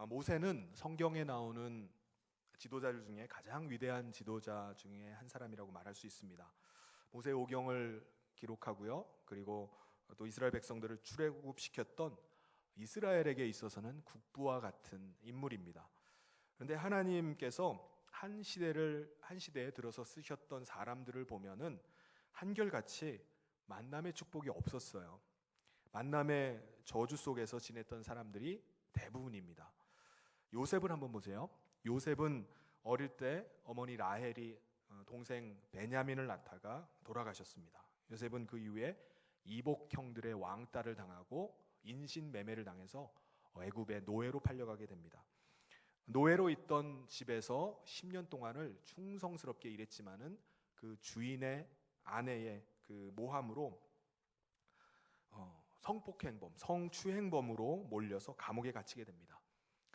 아, 모세는 성경에 나오는 지도자들 중에 가장 위대한 지도자 중에 한 사람이라고 말할 수 있습니다. 모세 오경을 기록하고요. 그리고 또 이스라엘 백성들을 출애굽시켰던 이스라엘에게 있어서는 국부와 같은 인물입니다. 그런데 하나님께서 한 시대를 한 시대에 들어서 쓰셨던 사람들을 보면은 한결같이 만남의 축복이 없었어요. 만남의 저주 속에서 지냈던 사람들이 대부분입니다. 요셉을 한번 보세요. 요셉은 어릴 때 어머니 라헬이 어, 동생 베냐민을 낳다가 돌아가셨습니다. 요셉은 그 이후에 이복 형들의 왕따를 당하고 인신 매매를 당해서 애굽의 노예로 팔려가게 됩니다. 노예로 있던 집에서 10년 동안을 충성스럽게 일했지만은 그 주인의 아내의 그 모함으로 어, 성폭행범, 성추행범으로 몰려서 감옥에 갇히게 됩니다.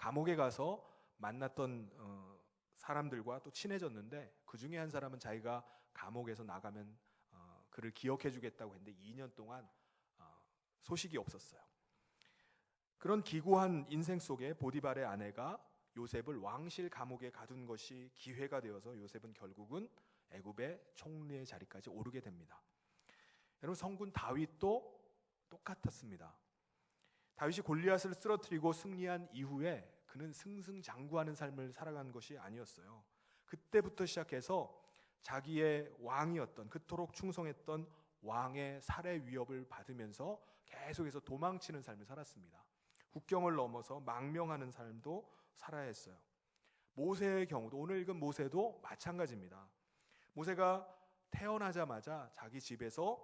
감옥에 가서 만났던 어, 사람들과 또 친해졌는데 그 중에 한 사람은 자기가 감옥에서 나가면 어, 그를 기억해 주겠다고 했는데 2년 동안 어, 소식이 없었어요. 그런 기구한 인생 속에 보디발의 아내가 요셉을 왕실 감옥에 가둔 것이 기회가 되어서 요셉은 결국은 애굽의 총리의 자리까지 오르게 됩니다. 여러분 성군 다윗도 똑같았습니다. 다윗이 골리앗을 쓰러뜨리고 승리한 이후에 그는 승승장구하는 삶을 살아간 것이 아니었어요. 그때부터 시작해서 자기의 왕이었던 그토록 충성했던 왕의 살해 위협을 받으면서 계속해서 도망치는 삶을 살았습니다. 국경을 넘어서 망명하는 삶도 살아야 했어요. 모세의 경우도 오늘 읽은 모세도 마찬가지입니다. 모세가 태어나자마자 자기 집에서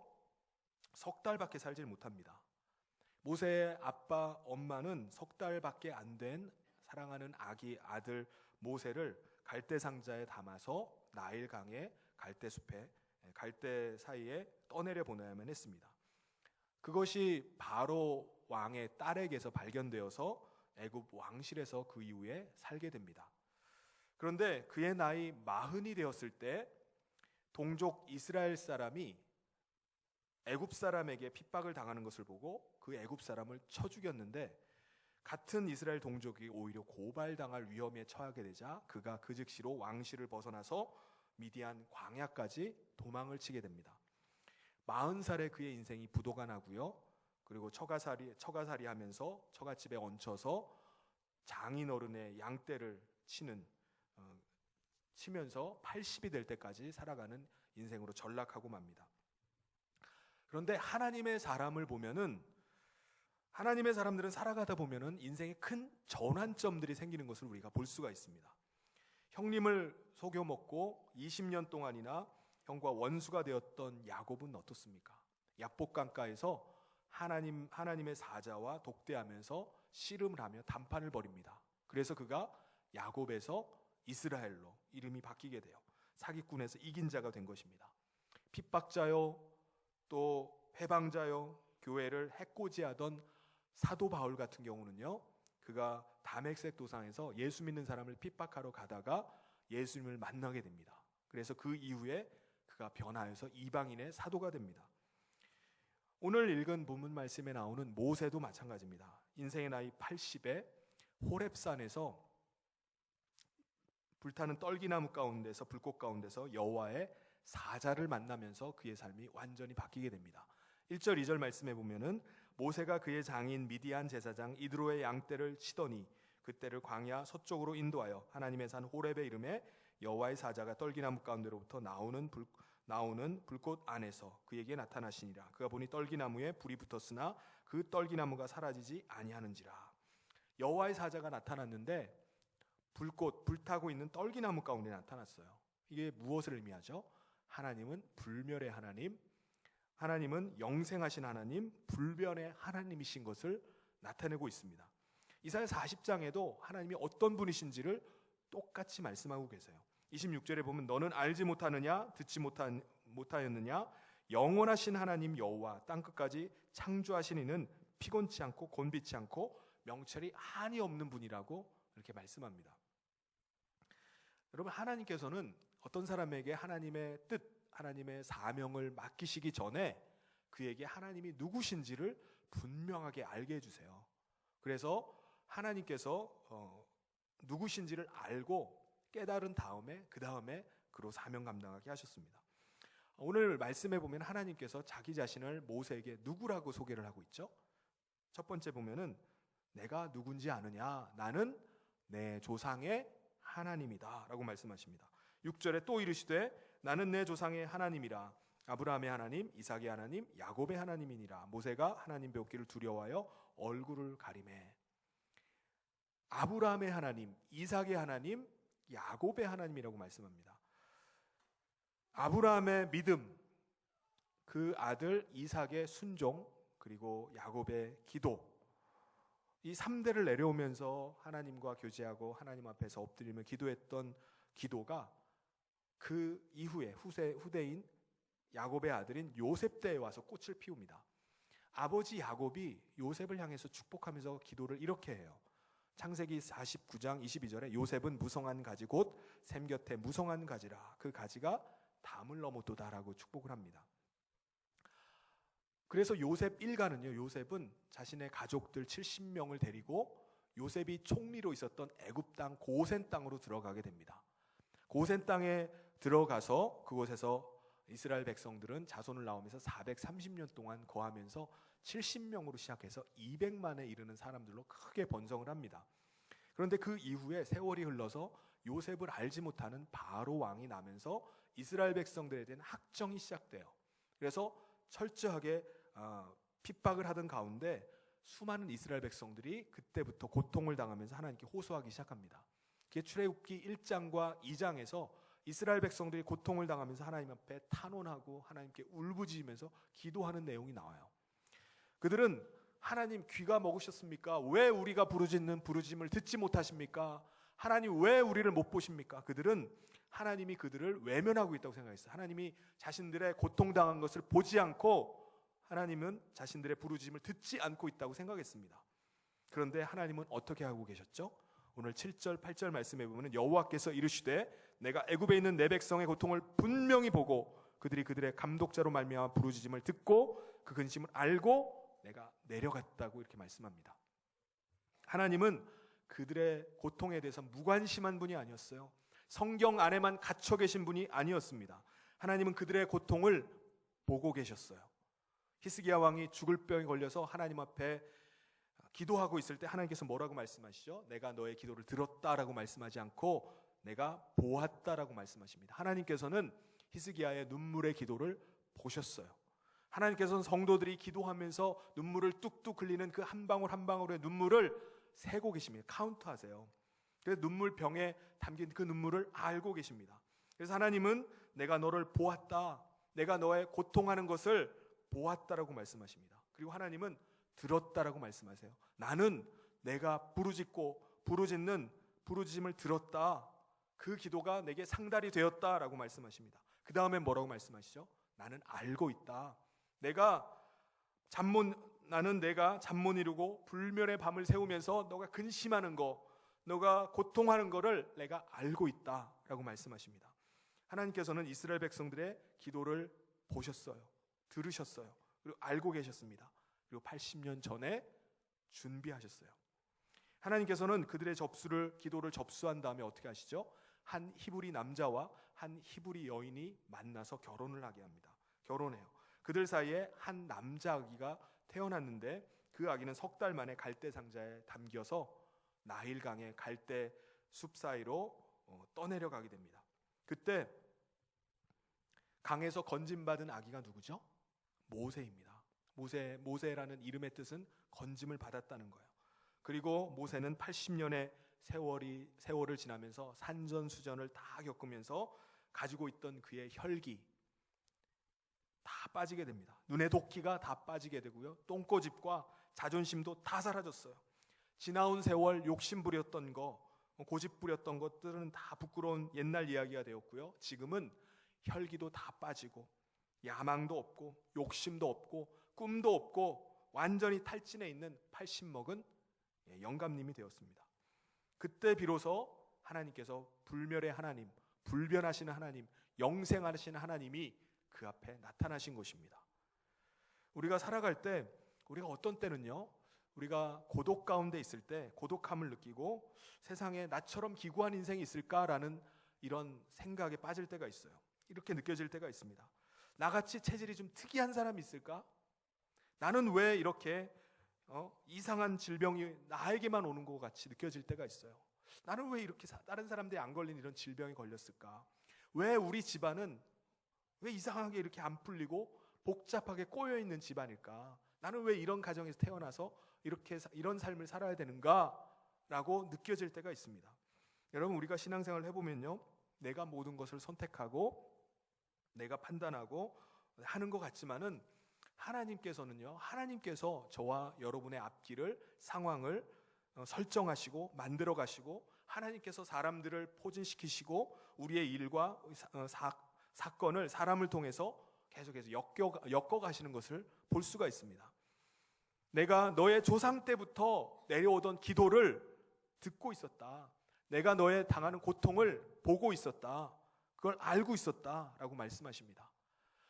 석 달밖에 살질 못합니다. 모세의 아빠, 엄마는 석 달밖에 안 된 사랑하는 아기 아들 모세를 갈대 상자에 담아서 나일 강에 갈대 숲에 갈대 사이에 떠내려 보내야만 했습니다. 그것이 바로 왕의 딸에게서 발견되어서 애굽 왕실에서 그 이후에 살게 됩니다. 그런데 그의 나이 마흔이 되었을 때 동족 이스라엘 사람이 애굽 사람에게 핍박을 당하는 것을 보고 그 애굽 사람을 쳐 죽였는데 같은 이스라엘 동족이 오히려 고발당할 위험에 처하게 되자 그가 그 즉시로 왕실을 벗어나서 미디안 광야까지 도망을 치게 됩니다. 40살에 그의 인생이 부도가 나고요. 그리고 처가살이 처가살이 하면서 처갓집에 얹혀서 장인어른의 양떼를 치는 어, 치면서 80이 될 때까지 살아가는 인생으로 전락하고 맙니다. 그런데 하나님의 사람을 보면은 하나님의 사람들은 살아가다 보면은 인생에 큰 전환점들이 생기는 것을 우리가 볼 수가 있습니다. 형님을 속여 먹고 20년 동안이나 형과 원수가 되었던 야곱은 어떻습니까? 약복강가에서 하나님 하나님의 사자와 독대하면서 씨름을 하며 담판을 벌입니다. 그래서 그가 야곱에서 이스라엘로 이름이 바뀌게 돼요. 사기꾼에서 이긴 자가 된 것입니다. 핍박자요, 또 해방자요, 교회를 해코지하던 사도 바울 같은 경우는요, 그가 담액색 도상에서 예수 믿는 사람을 핍박하러 가다가 예수님을 만나게 됩니다. 그래서 그 이후에 그가 변화해서 이방인의 사도가 됩니다. 오늘 읽은 본문 말씀에 나오는 모세도 마찬가지입니다. 인생의 나이 80에 호렙산에서 불타는 떨기나무 가운데서 불꽃 가운데서 여호와의 사자를 만나면서 그의 삶이 완전히 바뀌게 됩니다. 1절 2절 말씀에 보면은 모세가 그의 장인 미디안 제사장 이드로의 양떼를 치더니 그때를 광야 서쪽으로 인도하여 하나님의 산 호렙의 이름에 여호와의 사자가 떨기나무 가운데로부터 나오는 불 나오는 불꽃 안에서 그에게 나타나시니라 그가 보니 떨기나무에 불이 붙었으나 그 떨기나무가 사라지지 아니하는지라 여호와의 사자가 나타났는데 불꽃 불타고 있는 떨기나무 가운데 나타났어요. 이게 무엇을 의미하죠? 하나님은 불멸의 하나님, 하나님은 영생하신 하나님, 불변의 하나님이신 것을 나타내고 있습니다. 이사야 40장에도 하나님이 어떤 분이신지를 똑같이 말씀하고 계세요. 26절에 보면 너는 알지 못하느냐 듣지 못한, 못하였느냐 영원하신 하나님 여호와 땅 끝까지 창조하신 이는 피곤치 않고 곤비치 않고 명철이 한이 없는 분이라고 이렇게 말씀합니다. 여러분 하나님께서는 어떤 사람에게 하나님의 뜻, 하나님의 사명을 맡기시기 전에 그에게 하나님이 누구신지를 분명하게 알게 해주세요. 그래서 하나님께서 어, 누구신지를 알고 깨달은 다음에 그 다음에 그로 사명 감당하게 하셨습니다. 오늘 말씀에 보면 하나님께서 자기 자신을 모세에게 누구라고 소개를 하고 있죠? 첫 번째 보면은 내가 누군지 아느냐? 나는 내 조상의 하나님이다라고 말씀하십니다. 6절에 또 이르시되 나는 내 조상의 하나님이라 아브라함의 하나님, 이삭의 하나님, 야곱의 하나님이니라. 모세가 하나님 배우기를 두려워하여 얼굴을 가리매. 아브라함의 하나님, 이삭의 하나님, 야곱의 하나님이라고 말씀합니다. 아브라함의 믿음, 그 아들 이삭의 순종, 그리고 야곱의 기도. 이 3대를 내려오면서 하나님과 교제하고 하나님 앞에서 엎드리며 기도했던 기도가 그 이후에 후세, 후대인 야곱의 아들인 요셉 때에 와서 꽃을 피웁니다. 아버지 야곱이 요셉을 향해서 축복하면서 기도를 이렇게 해요. 창세기 49장 22절에 요셉은 무성한 가지 곧 샘 곁에 무성한 가지라 그 가지가 담을 넘었도다라고 축복을 합니다. 그래서 요셉 일가는요. 요셉은 자신의 가족들 70명을 데리고 요셉이 총리로 있었던 애굽 땅 고센 땅으로 들어가게 됩니다. 고센 땅에 들어가서 그곳에서 이스라엘 백성들은 자손을 낳으면서 430년 동안 거하면서 70명으로 시작해서 200만에 이르는 사람들로 크게 번성을 합니다. 그런데 그 이후에 세월이 흘러서 요셉을 알지 못하는 바로 왕이 나면서 이스라엘 백성들에 대한 학정이 시작돼요. 그래서 철저하게 어, 핍박을 하던 가운데 수많은 이스라엘 백성들이 그때부터 고통을 당하면서 하나님께 호소하기 시작합니다. 그게 출애굽기 1장과 2장에서 이스라엘 백성들이 고통을 당하면서 하나님 앞에 탄원하고 하나님께 울부짖으면서 기도하는 내용이 나와요. 그들은 하나님 귀가 먹으셨습니까? 왜 우리가 부르짖는 부르짖음을 듣지 못하십니까? 하나님 왜 우리를 못 보십니까? 그들은 하나님이 그들을 외면하고 있다고 생각했어요. 하나님이 자신들의 고통당한 것을 보지 않고 하나님은 자신들의 부르짖음을 듣지 않고 있다고 생각했습니다. 그런데 하나님은 어떻게 하고 계셨죠? 오늘 7절 8절 말씀에 보면 여호와께서 이르시되 내가 애굽에 있는 내 백성의 고통을 분명히 보고 그들이 그들의 감독자로 말미암아 부르짖음을 듣고 그 근심을 알고 내가 내려갔다고 이렇게 말씀합니다. 하나님은 그들의 고통에 대해서 무관심한 분이 아니었어요. 성경 안에만 갇혀 계신 분이 아니었습니다. 하나님은 그들의 고통을 보고 계셨어요. 히스기야 왕이 죽을 병에 걸려서 하나님 앞에 기도하고 있을 때 하나님께서 뭐라고 말씀하시죠? 내가 너의 기도를 들었다라고 말씀하지 않고 내가 보았다라고 말씀하십니다. 하나님께서는 히스기야의 눈물의 기도를 보셨어요. 하나님께서는 성도들이 기도하면서 눈물을 뚝뚝 흘리는 그 한 방울 한 방울의 눈물을 세고 계십니다. 카운트하세요. 그래서 눈물 병에 담긴 그 눈물을 알고 계십니다. 그래서 하나님은 내가 너를 보았다. 내가 너의 고통하는 것을 보았다라고 말씀하십니다. 그리고 하나님은 들었다라고 말씀하세요. 나는 내가 부르짖고 부르짖는 부르짖음을 들었다. 그 기도가 내게 상달이 되었다라고 말씀하십니다. 그 다음에 뭐라고 말씀하시죠? 나는 알고 있다. 내가 잠못 나는 내가 잠 못 이루고 불멸의 밤을 세우면서 너가 근심하는 거, 너가 고통하는 거를 내가 알고 있다라고 말씀하십니다. 하나님께서는 이스라엘 백성들의 기도를 보셨어요. 들으셨어요. 그리고 알고 계셨습니다. 그리고 80년 전에 준비하셨어요. 하나님께서는 그들의 접수를 기도를 접수한 다음에 어떻게 하시죠? 한 히브리 남자와 한 히브리 여인이 만나서 결혼을 하게 합니다. 결혼해요. 그들 사이에 한 남자 아기가 태어났는데 그 아기는 석 달 만에 갈대 상자에 담겨서 나일강의 갈대 숲 사이로 어, 떠내려 가게 됩니다. 그때 강에서 건짐받은 아기가 누구죠? 모세입니다. 모세 모세라는 이름의 뜻은 건짐을 받았다는 거예요. 그리고 모세는 80년의 세월이 세월을 지나면서 산전수전을 다 겪으면서 가지고 있던 그의 혈기 다 빠지게 됩니다. 눈의 도끼가 다 빠지게 되고요. 똥꼬집과 자존심도 다 사라졌어요. 지나온 세월 욕심 부렸던 거, 고집 부렸던 것들은 다 부끄러운 옛날 이야기가 되었고요. 지금은 혈기도 다 빠지고 야망도 없고 욕심도 없고 꿈도 없고 완전히 탈진해 있는 80 먹은 예, 영감님이 되었습니다. 그때 비로소 하나님께서 불멸의 하나님, 불변하시는 하나님, 영생하시는 하나님이 그 앞에 나타나신 것입니다. 우리가 살아갈 때 우리가 어떤 때는요. 우리가 고독 가운데 있을 때 고독함을 느끼고 세상에 나처럼 기구한 인생이 있을까라는 이런 생각에 빠질 때가 있어요. 이렇게 느껴질 때가 있습니다. 나같이 체질이 좀 특이한 사람이 있을까? 나는 왜 이렇게 어? 이상한 질병이 나에게만 오는 것 같이 느껴질 때가 있어요. 나는 왜 이렇게 사- 다른 사람들이 안 걸린 이런 질병이 걸렸을까? 왜 우리 집안은 왜 이상하게 이렇게 안 풀리고 복잡하게 꼬여 있는 집안일까? 나는 왜 이런 가정에서 태어나서 이렇게 사- 이런 삶을 살아야 되는가라고 느껴질 때가 있습니다. 여러분 우리가 신앙생활을 해보면요, 내가 모든 것을 선택하고 내가 판단하고 하는 것 같지만은 하나님께서는요, 하나님께서 저와 여러분의 앞길을 상황을 어, 설정하시고 만들어 가시고 하나님께서 사람들을 포진시키시고 우리의 일과 사, 어, 사, 사건을 사람을 통해서 계속해서 엮여, 엮어 가시는 것을 볼 수가 있습니다. 내가 너의 조상 때부터 내려오던 기도를 듣고 있었다. 내가 너의 당하는 고통을 보고 있었다. 그걸 알고 있었다 라고 말씀하십니다.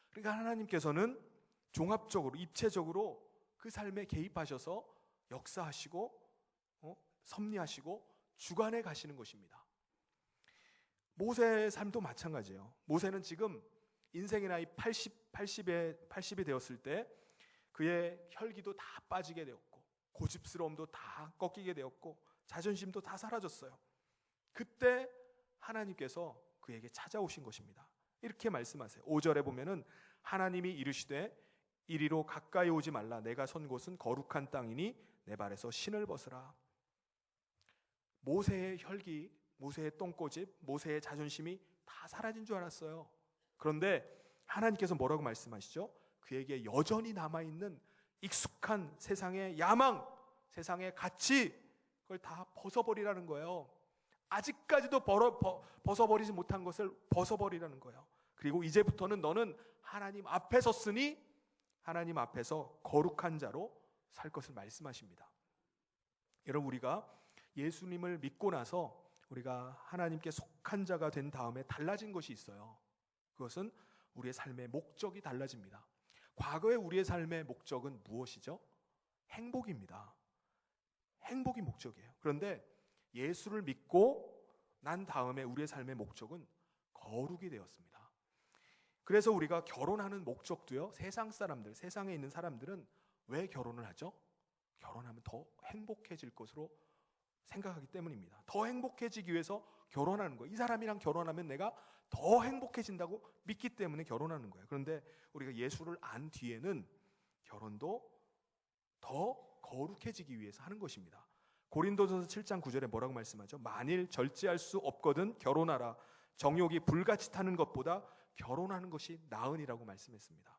그러니까 하나님께서는 종합적으로 입체적으로 그 삶에 개입하셔서 역사하시고 어? 섭리하시고 주관해 가시는 것입니다. 모세의 삶도 마찬가지예요. 모세는 지금 인생의 나이 80, 80에 80이 되었을 때 그의 혈기도 다 빠지게 되었고 고집스러움도 다 꺾이게 되었고 자존심도 다 사라졌어요. 그때 하나님께서 그에게 찾아오신 것입니다. 이렇게 말씀하세요. 5절에 보면은 하나님이 이르시되 이리로 가까이 오지 말라 내가 선 곳은 거룩한 땅이니 내 발에서 신을 벗으라. 모세의 혈기, 모세의 똥꼬집, 모세의 자존심이 다 사라진 줄 알았어요. 그런데 하나님께서 뭐라고 말씀하시죠? 그에게 여전히 남아 있는 익숙한 세상의 야망, 세상의 가치 그걸 다 벗어버리라는 거예요. 아직까지도 벌어, 버, 벗어버리지 못한 것을 벗어버리라는 거예요. 그리고 이제부터는 너는 하나님 앞에 섰으니 하나님 앞에서 거룩한 자로 살 것을 말씀하십니다. 여러분 우리가 예수님을 믿고 나서 우리가 하나님께 속한 자가 된 다음에 달라진 것이 있어요. 그것은 우리의 삶의 목적이 달라집니다. 과거의 우리의 삶의 목적은 무엇이죠? 행복입니다. 행복이 목적이에요. 그런데 예수를 믿고 난 다음에 우리의 삶의 목적은 거룩이 되었습니다. 그래서 우리가 결혼하는 목적도요, 세상 사람들, 세상에 있는 사람들은 왜 결혼을 하죠? 결혼하면 더 행복해질 것으로 생각하기 때문입니다. 더 행복해지기 위해서 결혼하는 거예요. 이 사람이랑 결혼하면 내가 더 행복해진다고 믿기 때문에 결혼하는 거예요. 그런데 우리가 예수를 안 뒤에는 결혼도 더 거룩해지기 위해서 하는 것입니다. 고린도전서 7장 9절에 뭐라고 말씀하죠? 만일 절제할 수 없거든 결혼하라. 정욕이 불같이 타는 것보다 결혼하는 것이 나으니라고 말씀했습니다.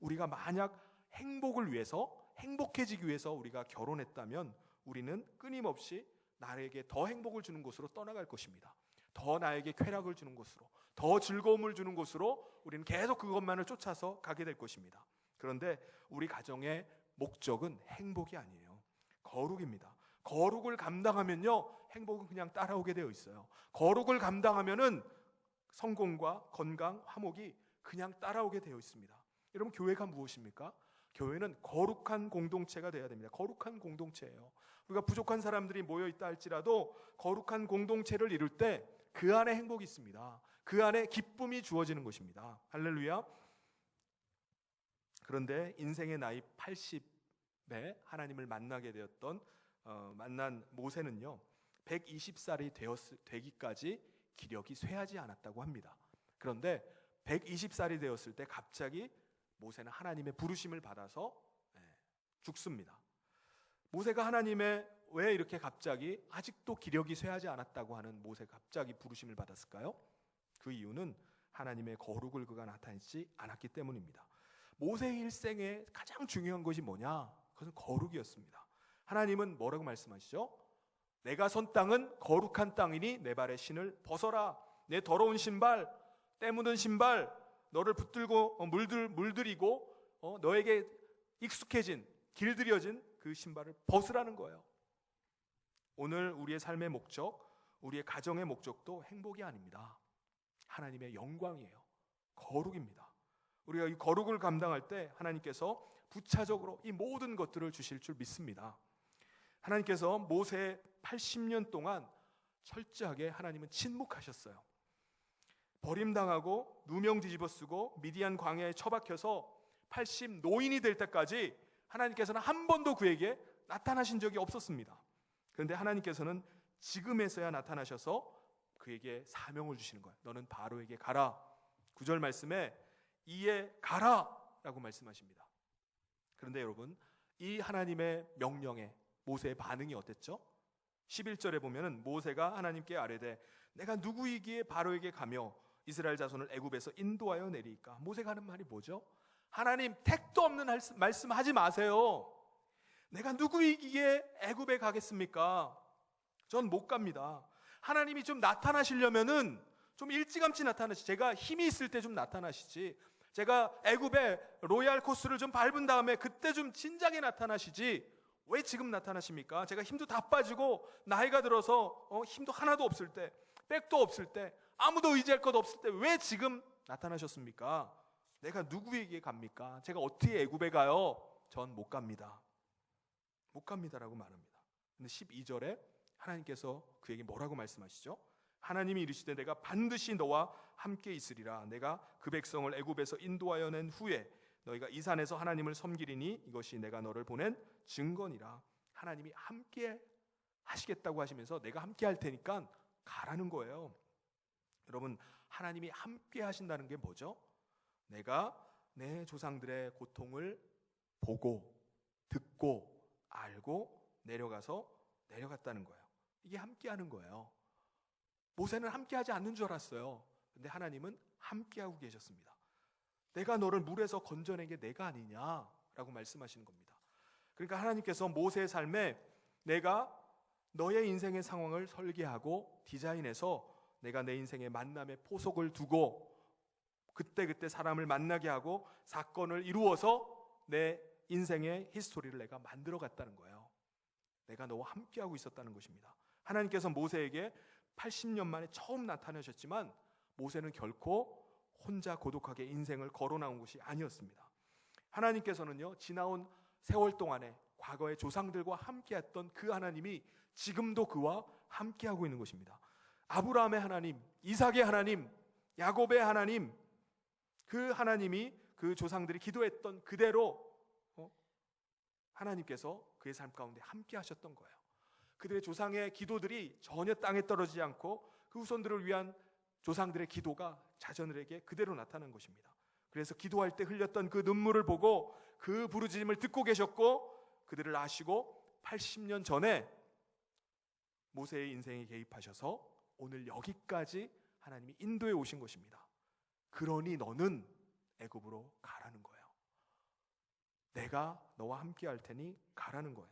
우리가 만약 행복을 위해서 행복해지기 위해서 우리가 결혼했다면 우리는 끊임없이 나에게 더 행복을 주는 곳으로 떠나갈 것입니다. 더 나에게 쾌락을 주는 곳으로, 더 즐거움을 주는 곳으로 우리는 계속 그것만을 쫓아서 가게 될 것입니다. 그런데 우리 가정의 목적은 행복이 아니에요. 거룩입니다. 거룩을 감당하면요, 행복은 그냥 따라오게 되어 있어요. 거룩을 감당하면은 성공과 건강, 화목이 그냥 따라오게 되어 있습니다. 여러분, 교회가 무엇입니까? 교회는 거룩한 공동체가 되어야 됩니다. 거룩한 공동체예요. 우리가 부족한 사람들이 모여 있다 할지라도 거룩한 공동체를 이룰 때 그 안에 행복이 있습니다. 그 안에 기쁨이 주어지는 것입니다. 할렐루야. 그런데 인생의 나이 80에 하나님을 만나게 되었던 어, 만난 모세는요 120살이 되었, 되기까지 기력이 쇠하지 않았다고 합니다. 그런데 120살이 되었을 때 갑자기 모세는 하나님의 부르심을 받아서 예, 죽습니다. 모세가 하나님의 왜 이렇게 갑자기 아직도 기력이 쇠하지 않았다고 하는 모세가 갑자기 부르심을 받았을까요? 그 이유는 하나님의 거룩을 그가 나타내지 않았기 때문입니다. 모세의 일생에 가장 중요한 것이 뭐냐? 그것은 거룩이었습니다. 하나님은 뭐라고 말씀하시죠? 내가 선 땅은 거룩한 땅이니 내 발의 신을 벗어라. 내 더러운 신발, 때 묻은 신발, 너를 붙들고 어, 물들 물들이고 어, 너에게 익숙해진 길들여진 그 신발을 벗으라는 거예요. 오늘 우리의 삶의 목적, 우리의 가정의 목적도 행복이 아닙니다. 하나님의 영광이에요. 거룩입니다. 우리가 이 거룩을 감당할 때 하나님께서 부차적으로 이 모든 것들을 주실 줄 믿습니다. 하나님께서 모세 80년 동안 철저하게 하나님은 침묵하셨어요. 버림당하고 누명 뒤집어 쓰고 미디안 광야에 처박혀서 80 노인이 될 때까지 하나님께서는 한 번도 그에게 나타나신 적이 없었습니다. 그런데 하나님께서는 지금에서야 나타나셔서 그에게 사명을 주시는 거예요. 너는 바로에게 가라. 구절 말씀에 이에 가라라고 말씀하십니다. 그런데 여러분, 이 하나님의 명령에 모세의 반응이 어땠죠? 11절에 보면은 모세가 하나님께 아뢰되 내가 누구이기에 바로에게 가며 이스라엘 자손을 애굽에서 인도하여 내리까? 모세가 하는 말이 뭐죠? 하나님 택도 없는 할- 말씀 하지 마세요. 내가 누구이기에 애굽에 가겠습니까? 전 못 갑니다. 하나님이 좀 나타나시려면은 좀 일찌감치 나타나시. 제가 힘이 있을 때 좀 나타나시지. 제가 애굽의 로얄 코스를 좀 밟은 다음에 그때 좀 진작에 나타나시지. 왜 지금 나타나십니까? 제가 힘도 다 빠지고 나이가 들어서 어, 힘도 하나도 없을 때, 백도 없을 때, 아무도 의지할 것 없을 때 왜 지금 나타나셨습니까? 내가 누구에게 갑니까? 제가 어떻게 애굽에 가요? 전 못 갑니다. 못 갑니다라고 말합니다. 근데 12절에 하나님께서 그에게 뭐라고 말씀하시죠? 하나님이 이르시되 내가 반드시 너와 함께 있으리라. 내가 그 백성을 애굽에서 인도하여 낸 후에 너희가 이 산에서 하나님을 섬기리니 이것이 내가 너를 보낸 증거니라. 하나님이 함께 하시겠다고 하시면서 내가 함께 할 테니까 가라는 거예요. 여러분, 하나님이 함께 하신다는 게 뭐죠? 내가 내 조상들의 고통을 보고 듣고 알고 내려가서 내려갔다는 거예요. 이게 함께 하는 거예요. 모세는 함께 하지 않는 줄 알았어요. 근데 하나님은 함께 하고 계셨습니다. 내가 너를 물에서 건져낸 게 내가 아니냐라고 말씀하시는 겁니다. 그러니까 하나님께서 모세의 삶에 내가 너의 인생의 상황을 설계하고 디자인해서 내가 내 인생의 만남의 포석을 두고 그때그때 사람을 만나게 하고 사건을 이루어서 내 인생의 히스토리를 내가 만들어 갔다는 거예요. 내가 너와 함께하고 있었다는 것입니다. 하나님께서 모세에게 80년 만에 처음 나타나셨지만 모세는 결코 혼자 고독하게 인생을 걸어 나온 것이 아니었습니다. 하나님께서는요, 지나온 세월 동안에 과거의 조상들과 함께했던 그 하나님이 지금도 그와 함께하고 있는 것입니다. 아브라함의 하나님, 이삭의 하나님, 야곱의 하나님, 그 하나님이 그 조상들이 기도했던 그대로 어? 하나님께서 그의 삶 가운데 함께 하셨던 거예요. 그들의 조상의 기도들이 전혀 땅에 떨어지지 않고 그 후손들을 위한 조상들의 기도가 자녀들에게 그대로 나타난 것입니다. 그래서 기도할 때 흘렸던 그 눈물을 보고 그 부르짖음을 듣고 계셨고 그들을 아시고 80년 전에 모세의 인생에 개입하셔서 오늘 여기까지 하나님이 인도해 오신 것입니다. 그러니 너는 애굽으로 가라는 거예요. 내가 너와 함께 할 테니 가라는 거예요.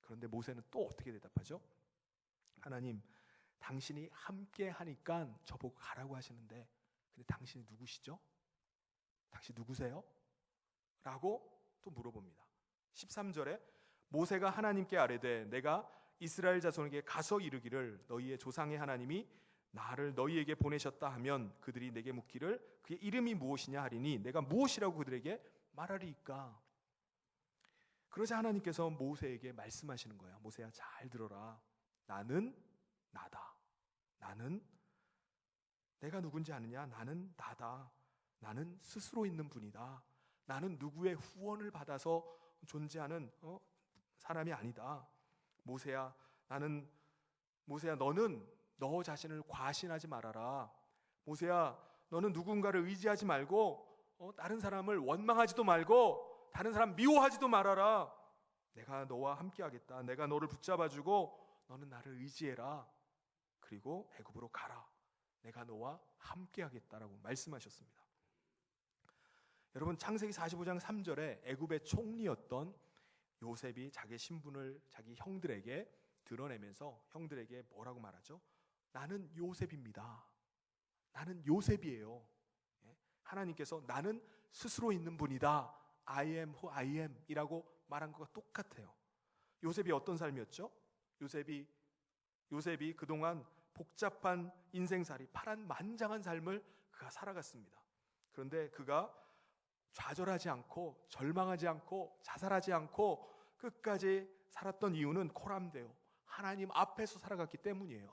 그런데 모세는 또 어떻게 대답하죠? 하나님, 당신이 함께 하니까 저보고 가라고 하시는데, 근데 당신이 누구시죠? 당신 누구세요? 라고 또 물어봅니다. 13절에 모세가 하나님께 아뢰되 내가 이스라엘 자손에게 가서 이르기를 너희의 조상의 하나님이 나를 너희에게 보내셨다 하면 그들이 내게 묻기를 그의 이름이 무엇이냐 하리니 내가 무엇이라고 그들에게 말하리이까 그러자 하나님께서 모세에게 말씀하시는 거예요. 모세야 잘 들어라. 나는 나다. 나는 내가 누군지 아느냐? 나는 나다. 나는 스스로 있는 분이다. 나는 누구의 후원을 받아서 존재하는 어? 사람이 아니다. 모세야, 나는 모세야 너는 너 자신을 과신하지 말아라. 모세야, 너는 누군가를 의지하지 말고 어? 다른 사람을 원망하지도 말고 다른 사람 미워하지도 말아라. 내가 너와 함께하겠다. 내가 너를 붙잡아주고 너는 나를 의지해라. 그리고 애굽으로 가라. 내가 너와 함께 하겠다라고 말씀하셨습니다. 여러분 창세기 45장 3절에 애굽의 총리였던 요셉이 자기 신분을 자기 형들에게 드러내면서 형들에게 뭐라고 말하죠? 나는 요셉입니다. 나는 요셉이에요. 예? 하나님께서 나는 스스로 있는 분이다. I am who I am 이라고 말한 것과 똑같아요. 요셉이 어떤 삶이었죠? 요셉이 요셉이 그동안 복잡한 인생살이 파란 만장한 삶을 그가 살아갔습니다. 그런데 그가 좌절하지 않고 절망하지 않고 자살하지 않고 끝까지 살았던 이유는 코람데오 하나님 앞에서 살아갔기 때문이에요.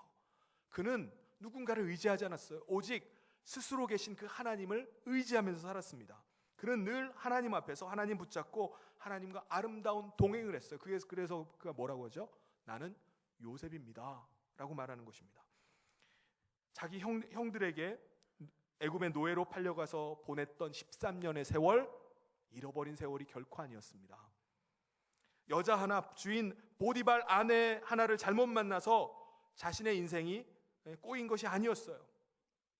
그는 누군가를 의지하지 않았어요. 오직 스스로 계신 그 하나님을 의지하면서 살았습니다. 그는 늘 하나님 앞에서 하나님 붙잡고 하나님과 아름다운 동행을 했어요. 그래서 그래서 그가 뭐라고 하죠? 나는 요셉입니다 라고 말하는 것입니다. 자기 형, 형들에게 애굽의 노예로 팔려가서 보냈던 13년의 세월 잃어버린 세월이 결코 아니었습니다. 여자 하나 주인 보디발 아내 하나를 잘못 만나서 자신의 인생이 꼬인 것이 아니었어요.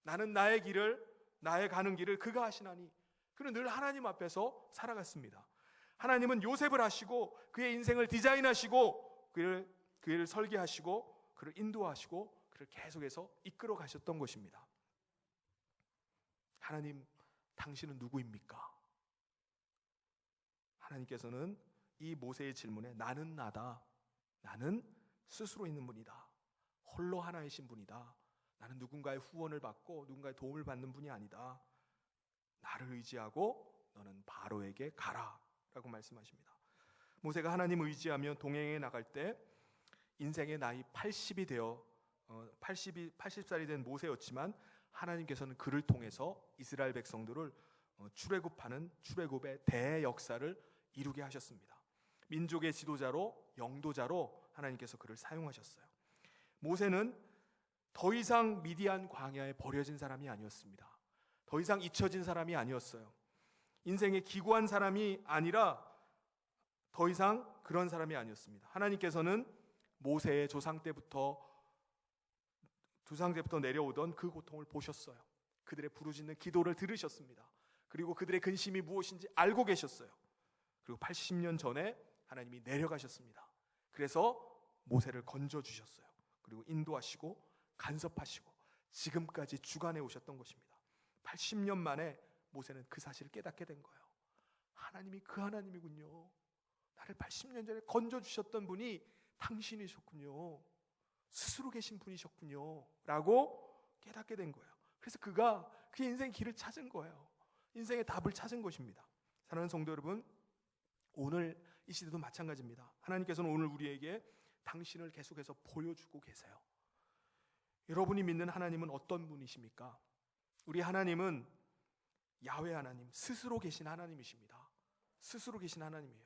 나는 나의 길을 나의 가는 길을 그가 하시나니 그는 늘 하나님 앞에서 살아갔습니다. 하나님은 요셉을 하시고 그의 인생을 디자인하시고 그를 그를 설계하시고 그를 인도하시고 그를 계속해서 이끌어 가셨던 것입니다. 하나님 당신은 누구입니까? 하나님께서는 이 모세의 질문에 나는 나다. 나는 스스로 있는 분이다. 홀로 하나이신 분이다. 나는 누군가의 후원을 받고 누군가의 도움을 받는 분이 아니다. 나를 의지하고 너는 바로에게 가라 라고 말씀하십니다. 모세가 하나님 의지하며 동행해 나갈 때 인생의 나이 80이 되어 80이 80살이 된 모세였지만 하나님께서는 그를 통해서 이스라엘 백성들을 어, 출애굽하는 출애굽의 대역사를 이루게 하셨습니다. 민족의 지도자로 영도자로 하나님께서 그를 사용하셨어요. 모세는 더 이상 미디안 광야에 버려진 사람이 아니었습니다. 더 이상 잊혀진 사람이 아니었어요. 인생에 기구한 사람이 아니라 더 이상 그런 사람이 아니었습니다. 하나님께서는 모세의 조상 때부터 조상 때부터 내려오던 그 고통을 보셨어요. 그들의 부르짖는 기도를 들으셨습니다. 그리고 그들의 근심이 무엇인지 알고 계셨어요. 그리고 80년 전에 하나님이 내려가셨습니다. 그래서 모세를 건져 주셨어요. 그리고 인도하시고 간섭하시고 지금까지 주관해 오셨던 것입니다. 80년 만에 모세는 그 사실을 깨닫게 된 거예요. 하나님이 그 하나님이군요. 나를 80년 전에 건져 주셨던 분이 당신이셨군요. 스스로 계신 분이셨군요. 라고 깨닫게 된 거예요. 그래서 그가 그 인생 길을 찾은 거예요. 인생의 답을 찾은 것입니다. 사랑하는 성도 여러분, 오늘 이 시대도 마찬가지입니다. 하나님께서는 오늘 우리에게 당신을 계속해서 보여주고 계세요. 여러분이 믿는 하나님은 어떤 분이십니까? 우리 하나님은 야훼 하나님, 스스로 계신 하나님이십니다. 스스로 계신 하나님이에요.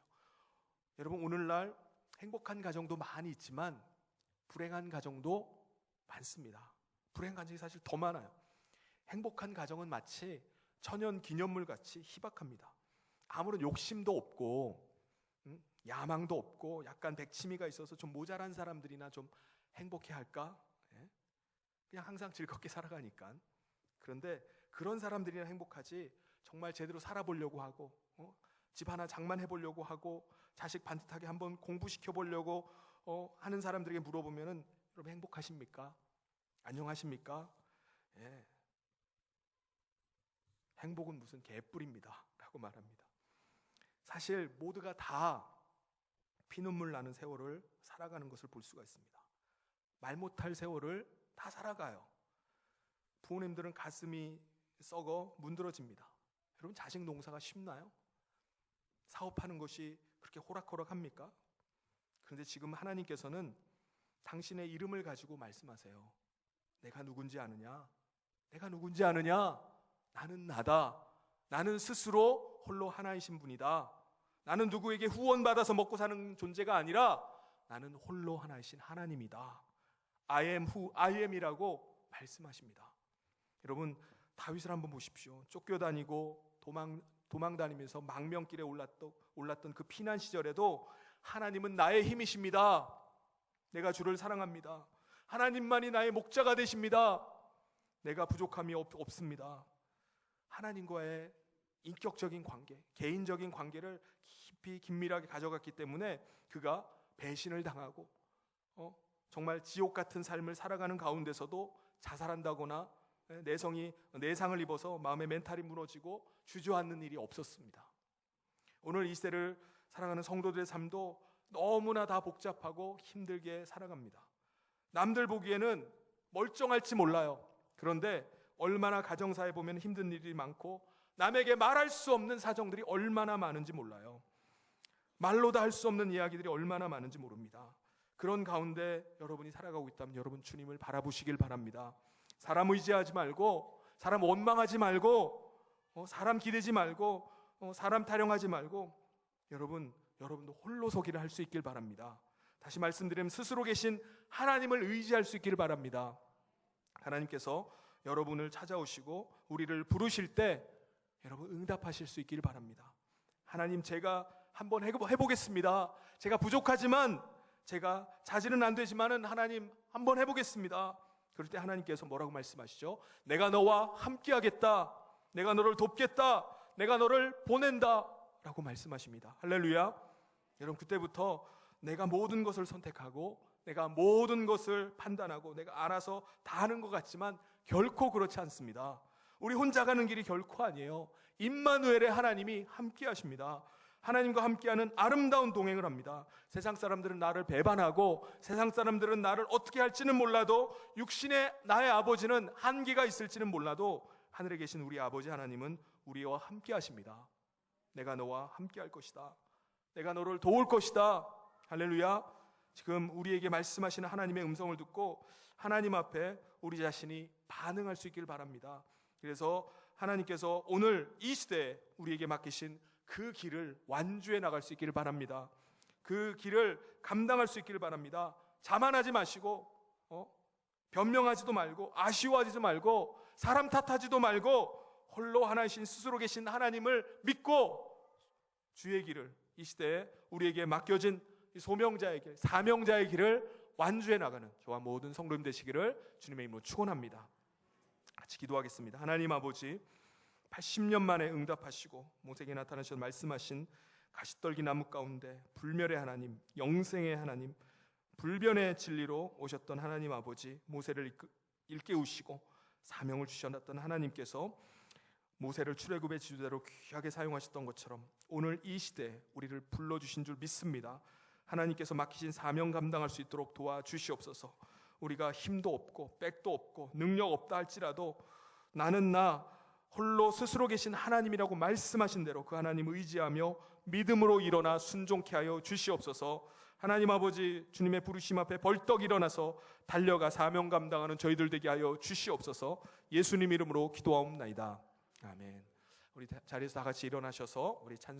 여러분 오늘날 행복한 가정도 많이 있지만 불행한 가정도 많습니다. 불행한 가정이 사실 더 많아요. 행복한 가정은 마치 천연 기념물 같이 희박합니다. 아무런 욕심도 없고 음, 야망도 없고 약간 백치미가 있어서 좀 모자란 사람들이나 좀 행복해 할까? 예? 그냥 항상 즐겁게 살아가니까. 그런데 그런 사람들이나 행복하지 정말 제대로 살아보려고 하고 어? 집 하나 장만해 보려고 하고 자식 반듯하게 한번 공부시켜 보려고 어, 하는 사람들에게 물어보면은 여러분 행복하십니까? 안녕하십니까? 예. 행복은 무슨 개뿔입니다 라고 말합니다. 사실 모두가 다 피눈물 나는 세월을 살아가는 것을 볼 수가 있습니다. 말 못할 세월을 다 살아가요. 부모님들은 가슴이 썩어 문드러집니다. 여러분 자식 농사가 쉽나요? 사업하는 것이 그렇게 호락호락합니까? 그런데 지금 하나님께서는 당신의 이름을 가지고 말씀하세요. 내가 누군지 아느냐? 내가 누군지 아느냐? 나는 나다. 나는 스스로 홀로 하나이신 분이다. 나는 누구에게 후원받아서 먹고 사는 존재가 아니라 나는 홀로 하나이신 하나님이다. I am who I am이라고 말씀하십니다. 여러분 다윗을 한번 보십시오. 쫓겨다니고 도망 도망 다니면서 망명길에 올랐던 올랐던 그 피난 시절에도 하나님은 나의 힘이십니다. 내가 주를 사랑합니다. 하나님만이 나의 목자가 되십니다. 내가 부족함이 없, 없습니다. 하나님과의 인격적인 관계, 개인적인 관계를 깊이 긴밀하게 가져갔기 때문에 그가 배신을 당하고 어, 정말 지옥 같은 삶을 살아가는 가운데서도 자살한다거나 예, 내성이 내상을 입어서 마음의 멘탈이 무너지고 주저앉는 일이 없었습니다. 오늘 이 시대를 살아가는 성도들의 삶도 너무나 다 복잡하고 힘들게 살아갑니다. 남들 보기에는 멀쩡할지 몰라요. 그런데 얼마나 가정사에 보면 힘든 일이 많고 남에게 말할 수 없는 사정들이 얼마나 많은지 몰라요. 말로 다 할 수 없는 이야기들이 얼마나 많은지 모릅니다. 그런 가운데 여러분이 살아가고 있다면 여러분 주님을 바라보시길 바랍니다. 사람 의지하지 말고 사람 원망하지 말고 어, 사람 기대지 말고 어, 사람 타령하지 말고 여러분 여러분도 홀로 서기를 할 수 있길 바랍니다. 다시 말씀드리면 스스로 계신 하나님을 의지할 수 있기를 바랍니다. 하나님께서 여러분을 찾아오시고 우리를 부르실 때 여러분 응답하실 수 있기를 바랍니다. 하나님 제가 한번 해- 해보겠습니다. 제가 부족하지만 제가 자질은 안 되지만은 하나님 한번 해보겠습니다. 그럴 때 하나님께서 뭐라고 말씀하시죠? 내가 너와 함께하겠다. 내가 너를 돕겠다. 내가 너를 보낸다 라고 말씀하십니다. 할렐루야. 여러분 그때부터 내가 모든 것을 선택하고 내가 모든 것을 판단하고 내가 알아서 다 하는 것 같지만 결코 그렇지 않습니다. 우리 혼자 가는 길이 결코 아니에요. 임마누엘의 하나님이 함께 하십니다. 하나님과 함께하는 아름다운 동행을 합니다. 세상 사람들은 나를 배반하고 세상 사람들은 나를 어떻게 할지는 몰라도 육신의 나의 아버지는 한계가 있을지는 몰라도 하늘에 계신 우리 아버지 하나님은 우리와 함께 하십니다. 내가 너와 함께 할 것이다. 내가 너를 도울 것이다. 할렐루야. 지금 우리에게 말씀하시는 하나님의 음성을 듣고 하나님 앞에 우리 자신이 반응할 수 있기를 바랍니다. 그래서 하나님께서 오늘 이 시대에 우리에게 맡기신 그 길을 완주해 나갈 수 있기를 바랍니다. 그 길을 감당할 수 있기를 바랍니다. 자만하지 마시고 어? 변명하지도 말고 아쉬워하지도 말고 사람 탓하지도 말고 홀로 하나이신 스스로 계신 하나님을 믿고 주의 길을 이 시대에 우리에게 맡겨진 이 소명자의 길, 사명자의 길을 완주해 나가는 저와 모든 성도님 되시기를 주님의 이름으로 축원합니다. 같이 기도하겠습니다. 하나님 아버지 80년 만에 응답하시고 모세에게 나타나셔서 말씀하신 가시떨기 나무 가운데 불멸의 하나님, 영생의 하나님, 불변의 진리로 오셨던 하나님 아버지 모세를 일깨우시고 사명을 주셨던 하나님께서 모세를 출애굽의 지도자로 귀하게 사용하셨던 것처럼 오늘 이 시대에 우리를 불러주신 줄 믿습니다. 하나님께서 맡기신 사명 감당할 수 있도록 도와주시옵소서. 우리가 힘도 없고 백도 없고 능력 없다 할지라도 나는 나 홀로 스스로 계신 하나님이라고 말씀하신 대로 그 하나님 의지하며 믿음으로 일어나 순종케 하여 주시옵소서. 하나님 아버지 주님의 부르심 앞에 벌떡 일어나서 달려가 사명 감당하는 저희들 되게 하여 주시옵소서. 예수님 이름으로 기도하옵나이다. 아멘. 우리 자리에서 다 같이 일어나셔서 우리 찬송